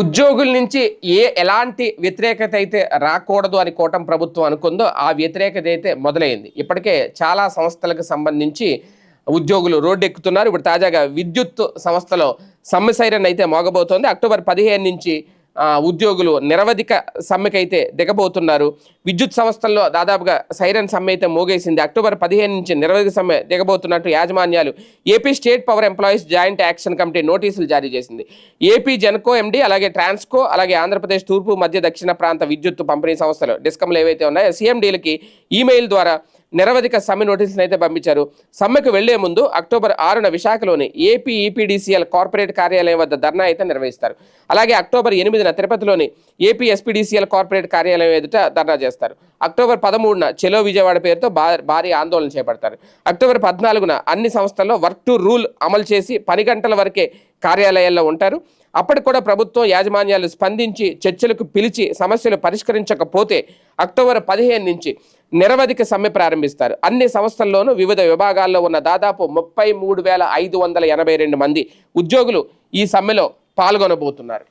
ఉద్యోగుల నుంచి ఏ ఎలాంటి వ్యతిరేకత అయితే రాకూడదు అని కూటమి ప్రభుత్వం అనుకుందో ఆ వ్యతిరేకత అయితే మొదలైంది. ఇప్పటికే చాలా సంస్థలకు సంబంధించి ఉద్యోగులు రోడ్డు ఎక్కుతున్నారు ఇప్పుడు తాజాగా విద్యుత్ సంస్థలో సమ్మె సైరన్ అయితే మోగబోతోంది. అక్టోబర్ పదిహేను నుంచి ఉద్యోగులు నిరవధిక సమ్మెకైతే దిగబోతున్నారు. విద్యుత్ సంస్థల్లో దాదాపుగా సైరన్ సమ్మె అయితే మోగేసింది. అక్టోబర్ పదిహేను నుంచి నిరవధిక సమ్మె దిగబోతున్నట్టు యాజమాన్యాలు AP state power employees joint action committee నోటీసులు జారీ చేసింది. ఏపీ జెన్కో ఎండి అలాగే ట్రాన్స్కో అలాగే ఆంధ్రప్రదేశ్ తూర్పు మధ్య దక్షిణ ప్రాంత విద్యుత్ పంపిణీ సంస్థలు డిస్కమ్లు ఏవైతే ఉన్నాయో సీఎండీలకి ఈమెయిల్ ద్వారా నిరవధిక సమ్మె నోటీసులను అయితే పంపించారు. సమ్మెకు వెళ్ళే ముందు అక్టోబర్ ఆరున విశాఖలోని ఏపీ ఈపీడీసీఎల్ కార్పొరేట్ కార్యాలయం వద్ద ధర్నా అయితే నిర్వహిస్తారు. అలాగే అక్టోబర్ ఎనిమిదిన తిరుపతిలోని ఏపీ ఎస్పీడీసీఎల్ కార్పొరేట్ కార్యాలయం ఎదుట ధర్నా చేస్తారు. అక్టోబర్ పదమూడున చెలో విజయవాడ పేరుతో భారీ ఆందోళన చేపడతారు. అక్టోబర్ పద్నాలుగున అన్ని సంస్థల్లో వర్క్ టు రూల్ అమలు చేసి పని గంటల వరకే కార్యాలయాల్లో ఉంటారు. అప్పటికి కూడా ప్రభుత్వం యాజమాన్యాలు స్పందించి చర్చలకు పిలిచి సమస్యలు పరిష్కరించకపోతే అక్టోబర్ పదిహేను నుంచి నిరవధిక సమ్మె ప్రారంభిస్తారు. అన్ని సంస్థల్లోనూ వివిధ విభాగాల్లో ఉన్న దాదాపు ముప్పై మూడు వేల ఐదు వందల ఎనభై రెండు మంది ఉద్యోగులు ఈ సమ్మెలో పాల్గొనబోతున్నారు.